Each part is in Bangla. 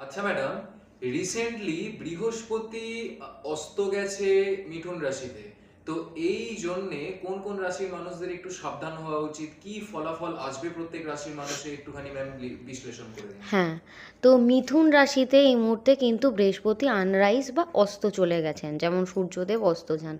আচ্ছা ম্যাডাম রিসেন্টলি বৃহস্পতি অস্ত গেছে মিঠুন রাশিতে। তো এই জন্যে কোন কোন রাশির মানুষদের একটু সাবধান হওয়া উচিত? কি ফলাফল আসবে প্রত্যেক রাশির মানুষের? একটুখানি ম্যাম বিশ্লেষণ করে হ্যাঁ তো মিথুন রাশিতে এই মুহূর্তে কিন্তু বৃহস্পতি আনরাইজ বা অস্ত চলে গেছেন, যেমন সূর্যদেব অস্ত যান।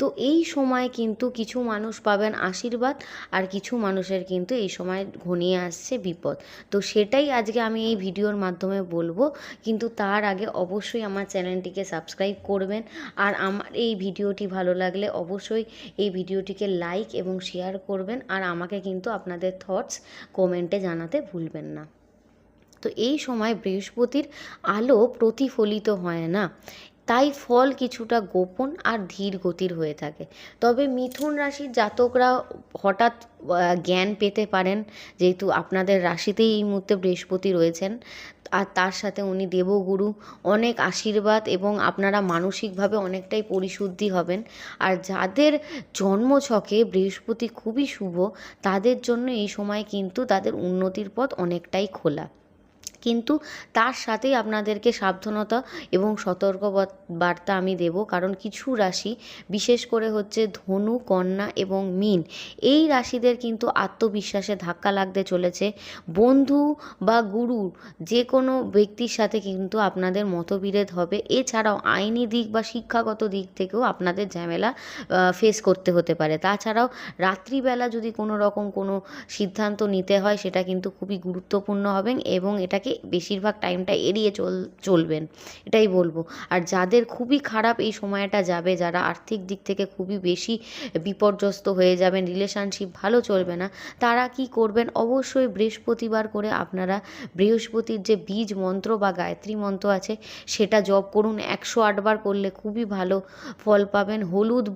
তো এই সময় কিন্তু কিছু মানুষ পাবেন আশীর্বাদ আর কিছু মানুষের কিন্তু এই সময় ঘনিয়ে আসছে বিপদ। তো সেটাই আজকে আমি এই ভিডিওর মাধ্যমে বলব, কিন্তু তার আগে অবশ্যই আমার চ্যানেলটিকে সাবস্ক্রাইব করবেন। আর আমার এই ভিডিওটি ভালো লাগলে অবশ্যই এই ভিডিওটিকে লাইক এবং শেয়ার করবেন আর আমাকে কিন্তু আপনাদের থটস কমেন্টে জানাতে ভুলবেন না। তো এই সময় বৃহস্পতির আলো প্রতিফলিত হয় না। তাই ফল কিছুটা গোপন আর ধীর গতির হয়ে থাকে। তবে মিথুন রাশির জাতকরা হঠাৎ জ্ঞান পেতে পারেন, যেহেতু আপনাদের রাশিতেই এই মুহূর্তে বৃহস্পতি রয়েছেন, আর তার সাথে উনি দেবগুরু। অনেক আশীর্বাদ এবং আপনারা মানসিকভাবে অনেকটাই পরিশুদ্ধি হবেন। আর যাদের জন্মছকে বৃহস্পতি খুবই শুভ, তাদের জন্য এই সময় কিন্তু তাদের উন্নতির পথ অনেকটাই খোলা। কিন্তু তার সাথেই আপনাদেরকে সাবধানতা এবং সতর্ক বার্তা আমি দেব। কারণ কিছু রাশি, বিশেষ করে হচ্ছে ধনু, কন্যা এবং মীন, এই রাশিদের কিন্তু আত্মবিশ্বাসে ধাক্কা লাগতে চলেছে। বন্ধু বা গুরু যে কোনো ব্যক্তির সাথে কিন্তু আপনাদের মতবিরোধ হবে। এছাড়াও আইনি দিক বা শিক্ষাগত দিক থেকেও আপনাদের ঝামেলা ফেস করতে হতে পারে। তাছাড়াও রাত্রিবেলা যদি কোনো রকম কোনো সিদ্ধান্ত নিতে হয়, সেটা কিন্তু খুবই গুরুত্বপূর্ণ হবে এবং এটাকে বেশিরভাগ টাইমটা এড়িয়ে চল, চলবেন, এটাই বলব। আর যাদের খুবই খারাপ এই সময়টা যাবে, যারা আর্থিক দিক থেকে খুবই বেশি বিপর্যস্ত হয়ে যাবেন রিলেশনশিপ ভালো চলবে না, তারা কি করবেন? অবশ্যই বৃহস্পতিবার করে আপনারা বৃহস্পতির যে বীজ মন্ত্র বা গায়ত্রী মন্ত্র আছে, সেটা জপ করুন। একশো আটবার করলে খুবই ভালো ফল পাবেন। হলুদ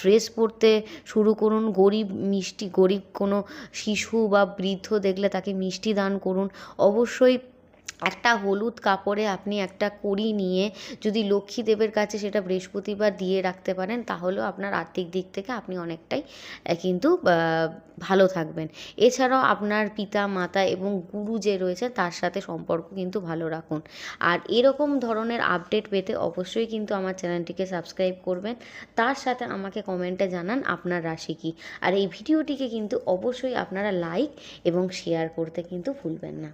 ড্রেস পরতে শুরু করুন। গরিব মিষ্টি, গরিব কোনো শিশু বা বৃদ্ধ দেখলে তাকে মিষ্টি দান করুন। অবশ্যই একটা হলুদ কাপড়ে আপনি একটা কড়ি নিয়ে যদি লক্ষ্মী দেবের কাছে সেটা বৃহস্পতিবার দিয়ে রাখতে পারেন, তাহলেও আপনার আর্থিক দিক থেকে আপনি অনেকটাই কিন্তু ভালো থাকবেন। এছাড়াও আপনার পিতা, মাতা এবং গুরু যে রয়েছে তার সাথে সম্পর্ক কিন্তু ভালো রাখুন। আর এরকম ধরনের আপডেট পেতে অবশ্যই কিন্তু আমার চ্যানেলটিকে সাবস্ক্রাইব করবেন। তার সাথে আমাকে কমেন্টে জানান আপনার রাশি কী। আর এই ভিডিওটিকে কিন্তু অবশ্যই আপনারা লাইক এবং শেয়ার করতে কিন্তু ভুলবেন না।